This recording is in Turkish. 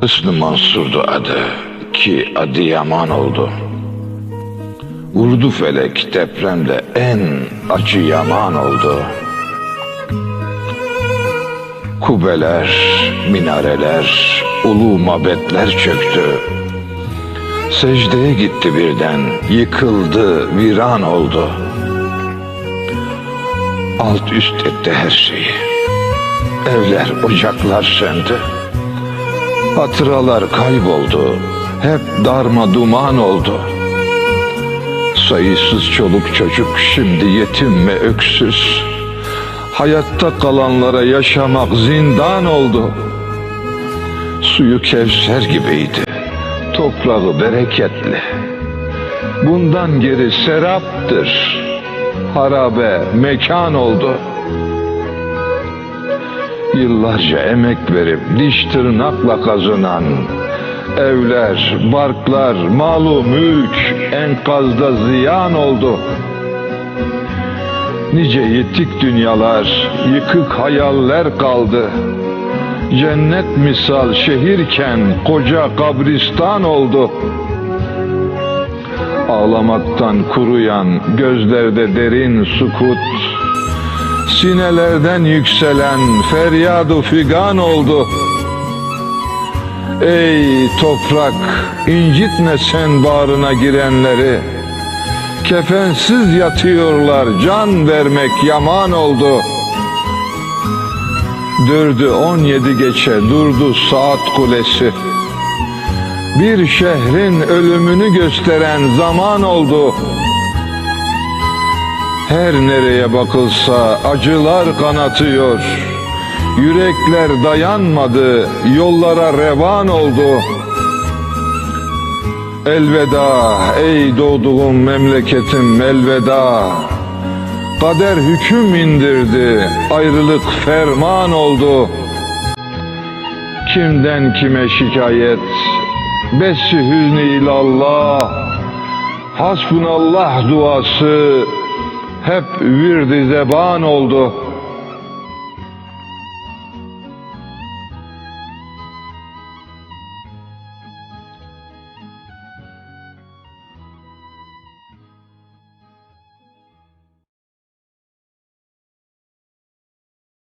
Hısnı Mansur'du adı ki adı yaman oldu. Vurdu felek depremde en acı yaman oldu. Kubeler, minareler, ulu mabetler çöktü. Secdeye gitti birden, yıkıldı, viran oldu. Alt üst etti her şeyi. Evler, ocaklar söndü. Hatıralar kayboldu. Hep darma duman oldu. Sayısız çoluk çocuk şimdi yetim ve öksüz. Hayatta kalanlara yaşamak zindan oldu. Suyu kevser gibiydi. Toprağı bereketli. Bundan geri seraptır. Harabe mekan oldu. Yıllarca emek verip diş tırnakla kazınan evler, barklar, malu mülk enkazda ziyan oldu. Nice yitik dünyalar, yıkık hayaller kaldı. Cennet misal şehirken koca kabristan oldu. Ağlamaktan kuruyan gözlerde derin sukut, sinelerden yükselen feryadu figan oldu. Ey toprak, incitme sen bağrına girenleri. Kefensiz yatıyorlar, can vermek yaman oldu. Dürdü 17 geçe durdu saat kulesi. Bir şehrin ölümünü gösteren zaman oldu. Her nereye bakılsa acılar kanatıyor. Yürekler dayanmadı, yollara revan oldu. Elveda ey doğduğum memleketim elveda. Kader hüküm indirdi, ayrılık ferman oldu. Kimden kime şikayet, bessi hüzni ilallah. Hasbunallah duası hep virdi zeban oldu.